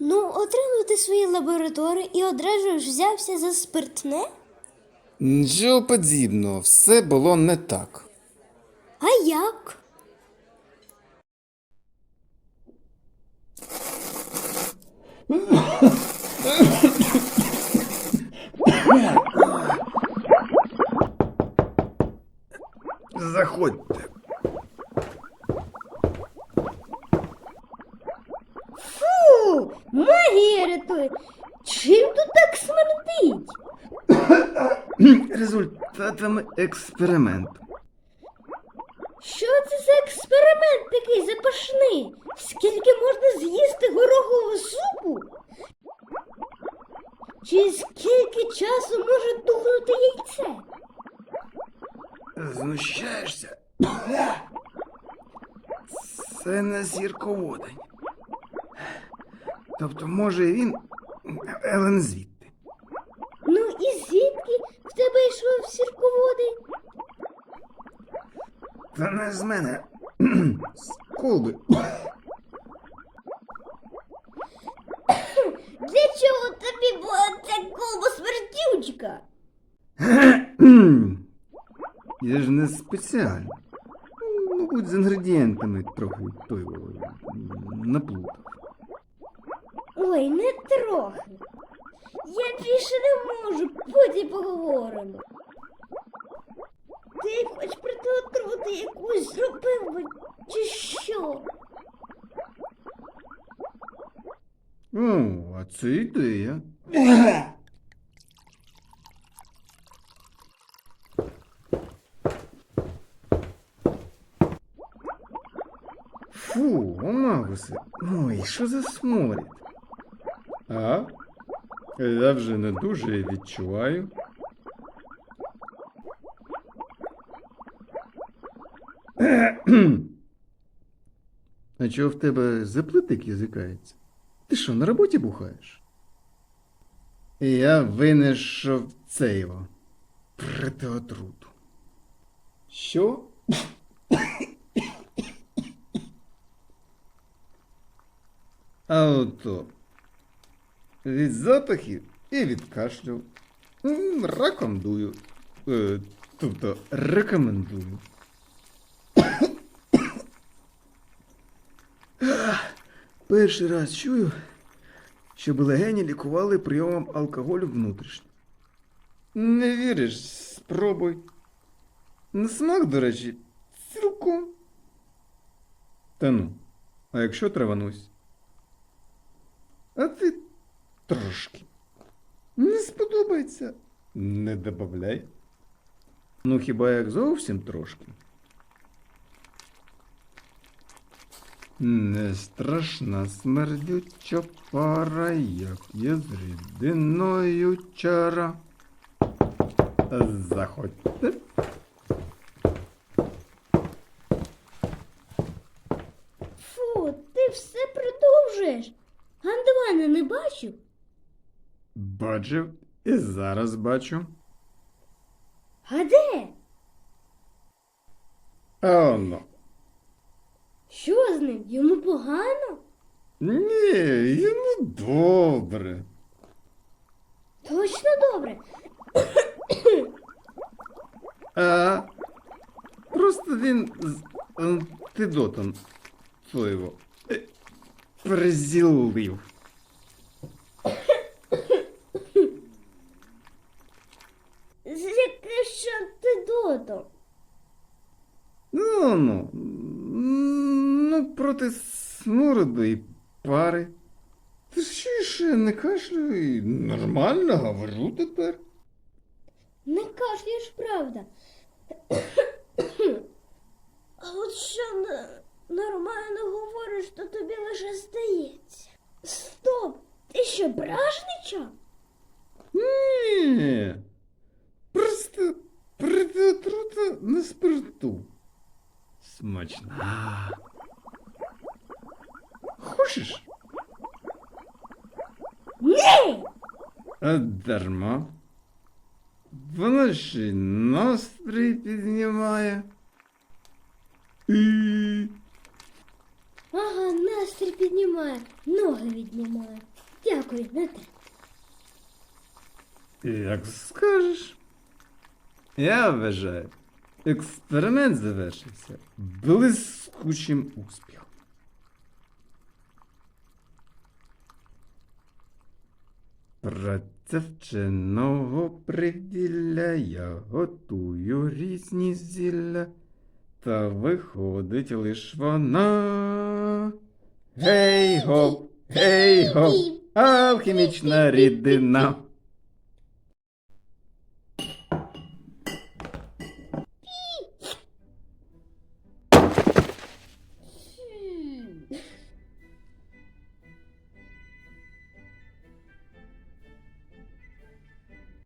Ну, отримав ти свої лабораторії і одразу ж взявся за спиртне? Нічого подібного, все було не так. А як? Заходьте. Фу, магія рятує. Чим тут так смердить? Результатами експерименту. Що це за експеримент такий запашний? Скільки можна з'їсти горохового супу? Чи скільки часу може тухнути яйце? Знущаєшся? Це не зірководень. Тобто, може, він Елен звідти. Ну і звідки в тебе йшов сірководий? Та не з мене. З колби. Для чого тобі була ця колба смертючка? Я ж не спеціально. Мабуть, з інгредієнтами трохи той о, наплутав. Ой, не трохи. Я більше не можу, потім поговоримо. Ти хоч притотрути якусь зробив би, чи що? О, а це ідея. Фу, Магусе, ой, що за сморід? А? Я вже не дуже відчуваю. А чого в тебе заплитик язикається? Ти що, на роботі бухаєш? Я винайшов це його проти отруту. Що? А ото від запахів і від кашлю. Рекомендую. Е, тобто рекомендую. Перший раз чую, щоб легені лікували прийомом алкоголю внутрішньо. Не віриш, спробуй. На смак, до речі, цілком. Та ну, а якщо траванусь? А ти трошки. Не сподобається. Не добавляй. Ну, хіба як зовсім трошки. Не страшна смердюча пара, як є з рідиною чара. Заходьте. Фу, ти все продовжуєш. Гандвана не бачив? Бачив і зараз бачу. А де? А воно. Що з ним? Йому погано? Ні, йому добре. Точно добре. А просто він з антидотом свого е, призілив. З яке ж антидотом? Ну, ну, ну, проти смороду і пари. Ти що ще не кашлю і нормально говорю тепер. Не кашляєш, правда. А от що нормально говориш, то тобі лише здається. Стоп! Ти що, бражничав? Ні. Просто проти отрута на спирту. Смачна. Хочеш? Ні! А дарма. Й настрій піднімає. І... Ага, настрій піднімає, ноги віднімає. Дякую, те. Як скажеш. Я вважаю, експеримент завершився блискучим успіхом. Праця вченого привілля, я готую різні зілля, та виходить лиш вона. Гей гоп, гей гоп, алхімічна рідина.